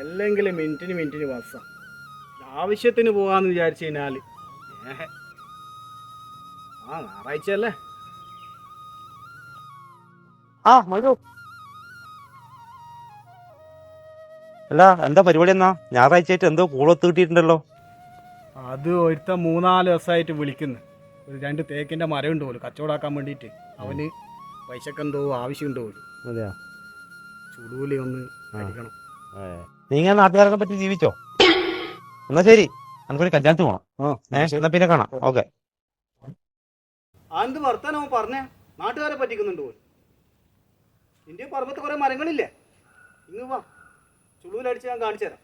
അല്ലെങ്കിൽ മിനിറ്റിന് മിനിറ്റിന് ബസ്സാ. ആവശ്യത്തിന് പോകാന്ന് വിചാരിച്ചു കഴിഞ്ഞാൽ ആ ഞായറാഴ്ച അല്ലേ? ആ മധു. അല്ല എന്താ പരിപാടി എന്നാ? ഞായറാഴ്ച ആയിട്ട് എന്തോ കൂളത്ത് കിട്ടിയിട്ടുണ്ടല്ലോ. അത് ഒരുത്ത മൂന്നാൽ ദിവസമായിട്ട് വിളിക്കുന്നു. ഒരു രണ്ട് തേക്കിന്റെ മരം ഉണ്ട് പോലും കച്ചവടാക്കാൻ വേണ്ടിയിട്ട്. അവന് പൈസക്കെന്തോ ആവശ്യം ഉണ്ട് പോലും. അതെയാ? ചുടുകൂലി ഒന്ന് അടിക്കണം. നീ ഇങ്ങനെ നാട്ടുകാരൊക്കെ പറ്റി ജീവിച്ചോ? എന്നാ ശരി. നമുക്കൊരു കല്യാണത്തിന് പോണം. എന്നാ പിന്നെ കാണാം. ഓക്കെ. എന്ത് വർത്താനോ പറഞ്ഞേ? നാട്ടുകാരെ പറ്റിക്കുന്നുണ്ട് പോലും. ഇന്ത്യ പർവത്ത് കുറെ മരങ്ങളില്ലേ? ഇങ്ങ് വാ. ചുളുവിലടിച്ച് ഞാൻ കാണിച്ചു തരാം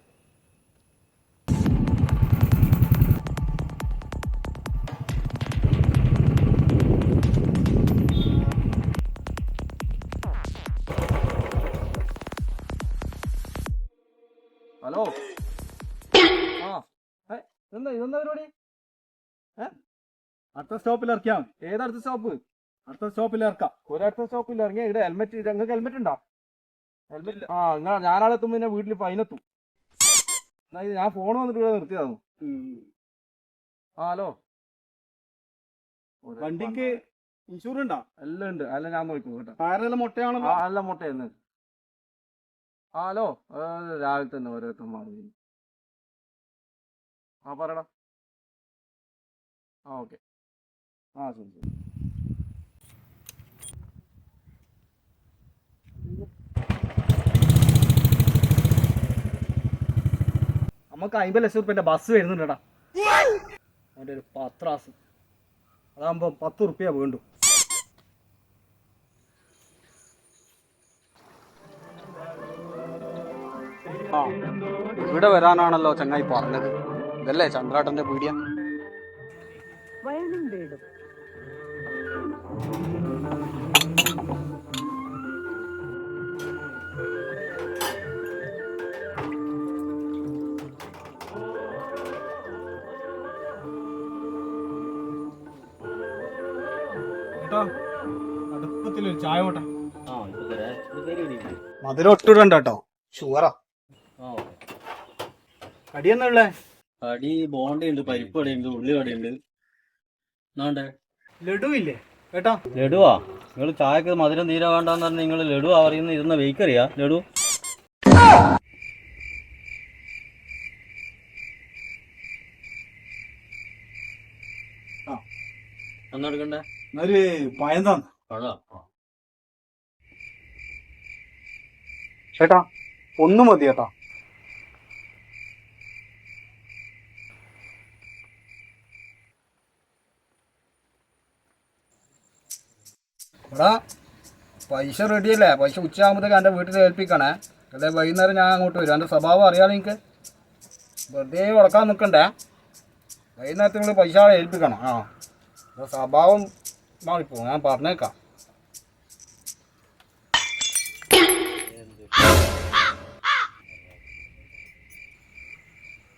ഇതെന്താ പരിപാടി അടുത്ത സ്റ്റോപ്പിൽ ഇറക്കിയാ മതി. ഏതടുത്ത സ്റ്റോപ്പ്? അടുത്ത സ്റ്റോപ്പിൽ ഇറക്കാം. ഒരടുത്ത സ്റ്റോപ്പിൽ ഇറങ്ങിയ ഇവിടെ ഹെൽമെറ്റ് നിങ്ങൾക്ക് ഹെൽമെറ്റ് ഉണ്ടോ? ഹെൽമെറ്റ് ആ നിങ്ങൾ ഞാനാളെത്തും പിന്നെ വീട്ടിൽ ഫൈനെത്തും ഞാൻ ഫോൺ വന്നിട്ട് ഇവിടെ നിർത്തിയതാണ് ആ ഹലോ. വണ്ടിക്ക് ഇൻഷൂർ ഉണ്ടോ? എല്ലാം ഉണ്ട്. അല്ല ഞാൻ നോക്കും കേട്ടോ ടയറെല്ലാം മുട്ടയാണോ അല്ല മുട്ടയെന്ന് ആ ഹലോ. രാവിലെ തന്നെ ഓരോരുത്തർ മാറി ആ പറയടാ ആ ഓക്കെ. ആ ശരി ശരി. നമുക്ക് അമ്പത് ലക്ഷം റുപ്യന്റെ ബസ് വരുന്നുണ്ടടാ. അവന്റെ ഒരു പത്രാസ്. അതാകുമ്പോൾ പത്ത് റുപ്യ വേണ്ടു. ഇവിടെ വരാനാണല്ലോ ചങ്ങായി പറഞ്ഞത്. ഇതല്ലേ ചന്ദ്രാട്ടന്റെ പീഡിയ വയലിൻ വീടും അടുപ്പത്തിലൊരു ചായ മധുരം ഒട്ടിടണ്ട കേട്ടോ ഷുവറാ കടിയെന്നുള്ളേ കടി ബോണ്ടയുണ്ട് പരിപ്പ് കടയുണ്ട് ഉള്ളി കടയുണ്ട് ലഡു ഇല്ലേ കേട്ടോ? ലഡുവാ? നിങ്ങൾ ചായക്ക് മധുരം തീരെ വേണ്ടെന്ന് പറഞ്ഞാൽ നിങ്ങൾ ലഡു അറിയുന്ന ഇരുന്ന വെയ്ക്കറിയാ ലഡു? ഒരു തന്നെ പഴം. ചേട്ടാ ഒന്ന് മതി ചേട്ടാ എടാ പൈസ റെഡിയല്ലേ പൈസ ഉച്ചയാകുമ്പോഴത്തേക്ക് എന്റെ വീട്ടിൽ ഏൽപ്പിക്കണേ. അല്ലെ വൈകുന്നേരം ഞാൻ അങ്ങോട്ട് വരും. എന്റെ സ്വഭാവം അറിയാതെ നിങ്ങൾക്ക് വെറുതെ ഉടക്കാൻ നിൽക്കണ്ടേ? വൈകുന്നേരത്തിനുള്ളിൽ പൈസ ഏൽപ്പിക്കണം. ആ. സ്വഭാവം മാറിപ്പോ ഞാൻ പറഞ്ഞേക്കാം.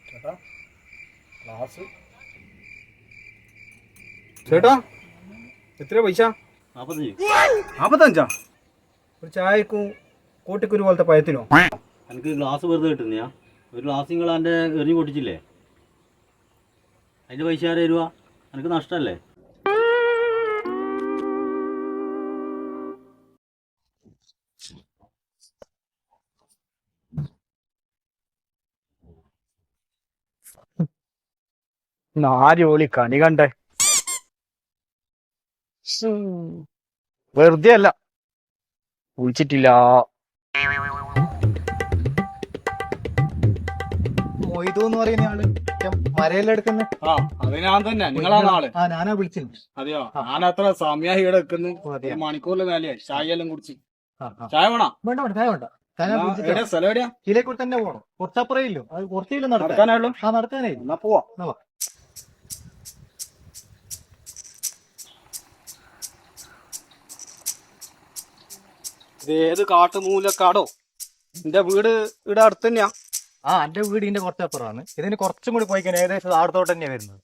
ചേട്ടാ ക്ലാസ് ചേട്ടാ എത്ര പൈസ? നാപ്പത്തഞ്ച്. ഒരു ചായക്കും കോട്ടിക്കുരു പോലത്തെ പഴത്തിനോ? എനിക്ക് ഗ്ലാസ് വെറുതെ കിട്ടുന്നയാ ഒരു ഗ്ലാസ് നിങ്ങൾ എന്റെ എറിഞ്ഞു പൊട്ടിച്ചില്ലേ? അതിന്റെ പൈസ ആരെ തരുവാ? എനിക്ക് നഷ്ടമല്ലേ ഓളി കണി കണ്ടേ. വെറുതെ അല്ല വിളിച്ചിട്ടില്ല മൊയ്തു എന്ന് പറയുന്ന ആൾ. മരയിലെടുക്കുന്ന ആ അത് ഞാൻ തന്നെ. ആ ഞാനാ വിളിച്ചത്. അതെയോ? ഞാൻ അത്ര സമയം ഇവിടെ വെക്കുന്നു അതെയോ? ഒരു മണിക്കൂറിൽ മേലെയായി. ചായ എല്ലാം കുടിച്ച്. ചായ വേണോ? വേണ്ട വേണ്ട ചായ വേണ്ട. എവിടെയാ? സ്ഥലം എവിടെയാ? ഇതിലേക്കൂടെ തന്നെ പോകണം കുറച്ചപ്പുറേ ഇല്ലോ? അത് കുറച്ചില്ല നടക്കാനായുള്ളൂ? ആ നടക്കാനായി എന്നാ പോവാ എന്നാ വാ. ഇത് ഏത് കാട്ടുമൂലക്കാടോ എന്റെ വീട് ഇവിടെ അടുത്ത് തന്നെയാ ആ എന്റെ വീട് ഇതിന്റെ കുറച്ചപ്പുറമാണ്. ഇതിന് കുറച്ചും കൂടി പോയി കഴിഞ്ഞാൽ ഏകദേശം ആടത്തോട്ട് തന്നെയാ വരുന്നത്.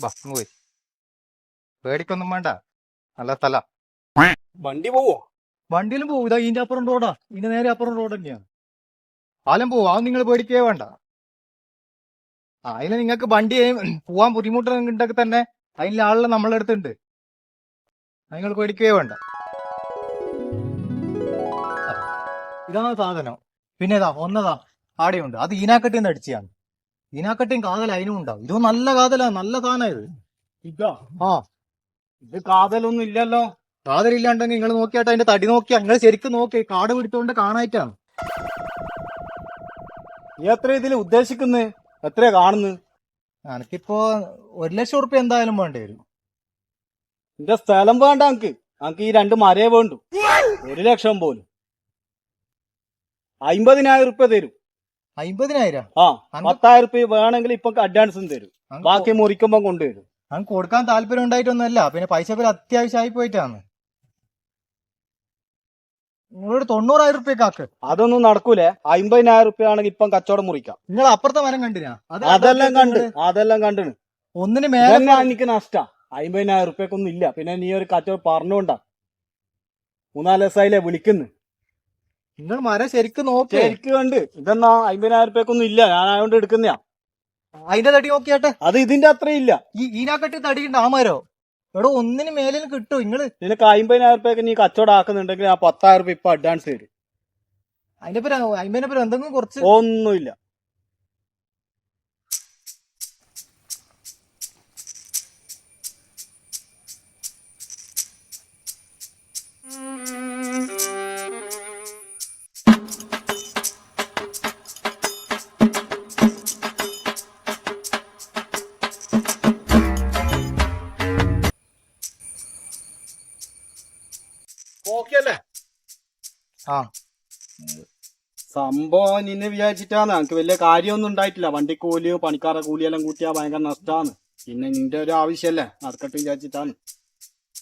വാ പോയി. പേടിക്കൊന്നും വേണ്ട. നല്ല സ്ഥല. വണ്ടി പോവോ? വണ്ടിയിലും പോകും ഇതാ ഇതിന്റെ അപ്പുറം റോഡാ. ഇതിന്റെ നേരെ അപ്പുറം റോഡ് തന്നെയാണ് ആലും പോവും. അത് നിങ്ങൾ പേടിക്കേ വേണ്ട. അതിന് നിങ്ങൾക്ക് വണ്ടി പോവാൻ ബുദ്ധിമുട്ടുണ്ടെങ്കിൽ തന്നെ അതിന്റെ ആളുകൾ നമ്മളെ അടുത്തുണ്ട്. നിങ്ങൾ പേടിക്കേ വേണ്ട. ഇതാണ് സാധനം. പിന്നെ ഇതാ ഒന്നതാ ആടെയുണ്ട്. അത് ഈനാക്കട്ടിൽ നിന്ന് അടിച്ചാണ് ഈനാക്കട്ടിയും കാതൽ അതിനും ഉണ്ടാവും. ഇതോ നല്ല കാതലാ നല്ല സാധനം ഇത്. ഇതാ. ആ. ഇത് കാതലൊന്നും ഇല്ലല്ലോ. കാതലില്ലാണ്ടെങ്കിൽ നിങ്ങൾ നോക്കിയാട്ട് അതിന്റെ തടി നോക്കിയാ. നിങ്ങൾ ശരിക്കും നോക്കി കാട് പിടിച്ചോണ്ട് കാണായിട്ടാണ്. നീ എത്ര ഇതിൽ ഉദ്ദേശിക്കുന്നത് എത്രയാ കാണുന്നു? എനിക്കിപ്പോ ഒരു ലക്ഷം ഉറുപ്പ്യ എന്തായാലും വേണ്ടി വരും. എന്റെ സ്ഥലം വേണ്ട എനിക്ക് എനിക്ക് ഈ രണ്ട് മരേ വേണ്ടു. ഒരു ലക്ഷം പോലും. അമ്പതിനായിരം റുപ്യ തരും. അമ്പതിനായിരം ആ പത്തായിരം റുപ്യ വേണമെങ്കിൽ ഇപ്പൊ അഡ്വാൻസും തരും. ബാക്കി മുറിക്കുമ്പോ കൊണ്ടുവരും. അങ്ങ് കൊടുക്കാൻ താല്പര്യം ഉണ്ടായിട്ടൊന്നുമല്ല. പിന്നെ പൈസ പേര് അത്യാവശ്യമായി പോയിട്ടാണ്. നിങ്ങളോട് തൊണ്ണൂറായിരം റുപ്യ കാക്ക് അതൊന്നും നടക്കൂലേ. അമ്പതിനായിരം റുപ്യ ആണെങ്കിൽ ഇപ്പം കച്ചവടം മുറിക്കാം. നിങ്ങൾ അപ്പുറത്തെ മരം കണ്ടിനാ? അത് അതെല്ലാം കണ്ട് അതെല്ലാം കണ്ടിന്. ഒന്നിന് മേലെ എനിക്ക് നഷ്ടാ. അമ്പതിനായിരം റുപ്യക്കൊന്നും ഇല്ല. പിന്നെ നീ ഒരു കച്ചവടം പറഞ്ഞോണ്ടാ. മൂന്നാൽ ദിവസമായില്ലേ വിളിക്കുന്നു. നിങ്ങൾ മരം ശരിക്കും നോക്കി. ശരിക്ക് കണ്ട്. ഇതെന്നാ അമ്പതിനായിരം റുപ്യക്കൊന്നും ഇല്ല. ഞാൻ അതുകൊണ്ട് എടുക്കുന്നയാ. അതിന്റെ തടി നോക്കിയാട്ടെ അത് ഇതിന്റെ അത്രയും ഇല്ല. ഈ ഈനാക്കട്ടി ഉണ്ട് ആ മരോ. എടോ ഒന്നിന് മേലിൽ കിട്ടും നിങ്ങൾ. നിനക്ക് അമ്പതിനായിരം റുപ്യക്ക് നീ കച്ചവടം ആക്കുന്നുണ്ടെങ്കിൽ ആ പത്തായിരം റുപ്യ ഇപ്പൊ അഡ്വാൻസ് തരും. അതിന്റെ പേര് അമ്പതിന്റെ പേര് എന്തെങ്കിലും കുറച്ച് ഒന്നുമില്ല. ആ. സംഭവം നിന്നെ വിചാരിച്ചിട്ടാണ്. എനിക്ക് വലിയ കാര്യമൊന്നും ഉണ്ടായിട്ടില്ല. വണ്ടി കൂലിയോ പണിക്കാരുടെ കൂലിയെല്ലാം കൂട്ടിയാ ഭയങ്കര നഷ്ടമാണ് പിന്നെ നിന്റെ ഒരു ആവശ്യമല്ലേ? നടക്കട്ടെ വിചാരിച്ചിട്ടാണ്.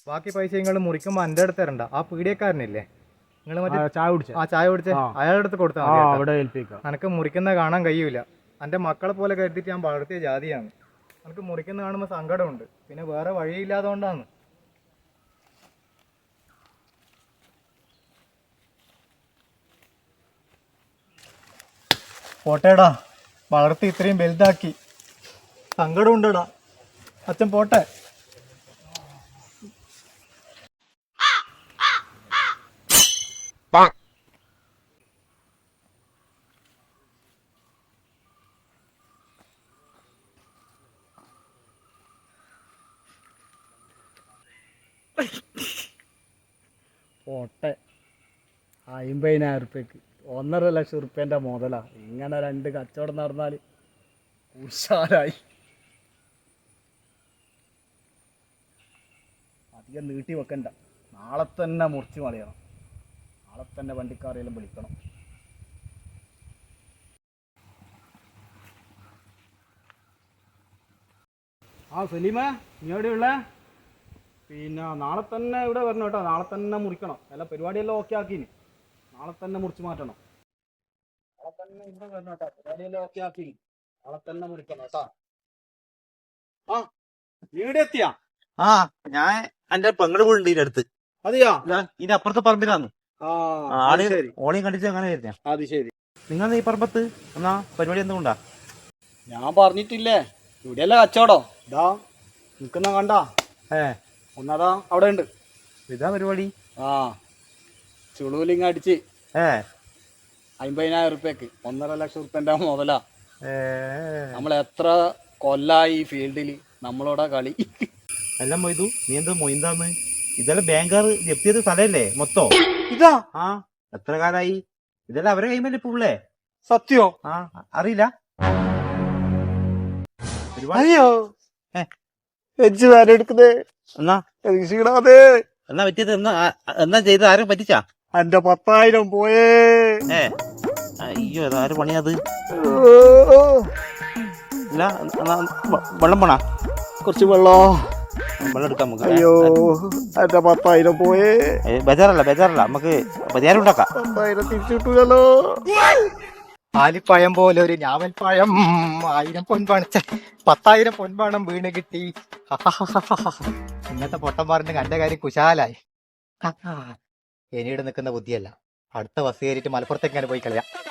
ബാക്കി പൈസ നിങ്ങൾ മുറിക്കുമ്പോ എന്റെ അടുത്ത് തരണ്ട. ആ പീഡിയക്കാരനില്ലേ? നിങ്ങൾ മറ്റേ ചായ കുടിച്ച. ആ ചായ കുടിച്ച. അയാളുടെ അടുത്ത് കൊടുത്താൽ അനക്ക് മുറിക്കുന്ന കാണാൻ കഴിയൂല. എന്റെ മക്കളെ പോലെ കരുതിയിട്ട് ഞാൻ വളർത്തിയ ജാതിയാണ്. എനിക്ക് മുറിക്കുന്ന കാണുമ്പോൾ സങ്കടമുണ്ട്. പിന്നെ വേറെ വഴിയില്ലാതുകൊണ്ടാണ് പോട്ടേടാ. വളർത്തി ഇത്രയും വലുതാക്കി. സങ്കടമുണ്ടടാ. അച്ഛൻ പോട്ടെ. പോട്ടെ. അമ്പതിനായിരം റുപ്യക്ക് ഒന്നര ലക്ഷം റുപ്യന്റെ മുതലാണ് ഇങ്ങനെ രണ്ട് കച്ചവടം നടന്നാൽ ഉഷാരായി അധികം നീട്ടി വെക്കണ്ട. നാളെ തന്നെ മുറിച്ച് മറിയണം നാളെ തന്നെ വണ്ടിക്കാരെല്ലാം വിളിക്കണം. ആ സലീമ നീ എവിടെയുള്ള പിന്നെ നാളെ തന്നെ ഇവിടെ വരണം കേട്ടോ. നാളെ തന്നെ മുറിക്കണം. എല്ലാ പരിപാടിയെല്ലാം ഓക്കെ ആക്കിന്. നാളെ തന്നെ മുറിച്ച് മാറ്റണം. നാളെ തന്നെ ഇവിടെ വരണം കേട്ടോ. പരിപാടിയെല്ലാം ഓക്കെ ആക്കി. നാളെ തന്നെ മുറിക്കണം കേട്ടോ. ആ വീട് എത്തിയാ? ആ ഞാൻ എന്റെ പെങ്ങൾ വീടുണ്ട് ഇതിന്റെ അടുത്ത്. അതെയാ? ഇതിന്റെ അപ്പുറത്തെ പറമ്പിലാന്ന്. ആൾ ഓളെയും കണ്ടിച്ച് അങ്ങനെ വരുന്ന അത് ശരി. നിങ്ങൾ ഈ പറമ്പത്ത്? എന്നാ പരിപാടി എന്തുകൊണ്ടാ? ഞാൻ പറഞ്ഞിട്ടില്ലേ. ഇവിടെയല്ല കച്ചവടോ. ഇതാ നിക്കുന്ന കണ്ടാ. ഏ. ഒന്നതാ അവിടെ ഉണ്ട് ഇതാ പരിപാടി. ആ. ചുളുവിലിങ് അടിച്ച് അമ്പതിനായിരം റുപ്യക്ക് ഒന്നര ലക്ഷം റുപ്യന്റെ മുതലാ. നമ്മൾ എത്ര കൊല്ലായി ഈ ഫീൽഡിൽ നമ്മളോടെ കളി. എല്ലാം മൊയ്തു നീ എന്താ മൊയ്താന്ന് ഇതെല്ലാം ബാങ്കാർ ജപ്തി ചെയ്ത സ്ഥലല്ലേ മൊത്തം? ഇതാ. ആ എത്ര കാലായി? ഇതെല്ലാം അവരെ കൈമല്ലേ ഇപ്പൊ ഉള്ളേ? സത്യോ? ആ അറിയില്ല. അയ്യോ. വേറെ എടുക്കുന്നേ എന്നാ? എന്നാ പറ്റിയത്? എന്നാ എന്നാ ചെയ്ത് ആരും പറ്റിച്ചാ? എന്റെ പത്തായിരം പോയേ. ഏ അയ്യോ അത് ആര് പണിയത് ഇല്ല വെള്ളം പോണാ? കുറച്ച് വെള്ളോ? വെള്ളം എടുക്കാം നമുക്ക് അയ്യോ എന്റെ പത്തായിരം പോയേ. ബജാറല്ല ബേജാറല്ല നമുക്ക് ബജാരം ഉണ്ടാക്കാം. പത്തായിരം തിരിച്ചിട്ടൂലോ ആലിപ്പഴം പോലെ ഒരു ഞാവൽപ്പഴം ആയിരം പൊൻപണിച്ച പത്തായിരം പൊൻപണം വീണ് കിട്ടി. ഇന്നത്തെ പൊട്ടം കണ്ട കാര്യം കുശാലായി. എനിയുടെ നിൽക്കുന്ന ബുദ്ധിയല്ല. അടുത്ത ബസ് കയറിയിട്ട് മലപ്പുറത്തേക്ക് പോയി കളയാം.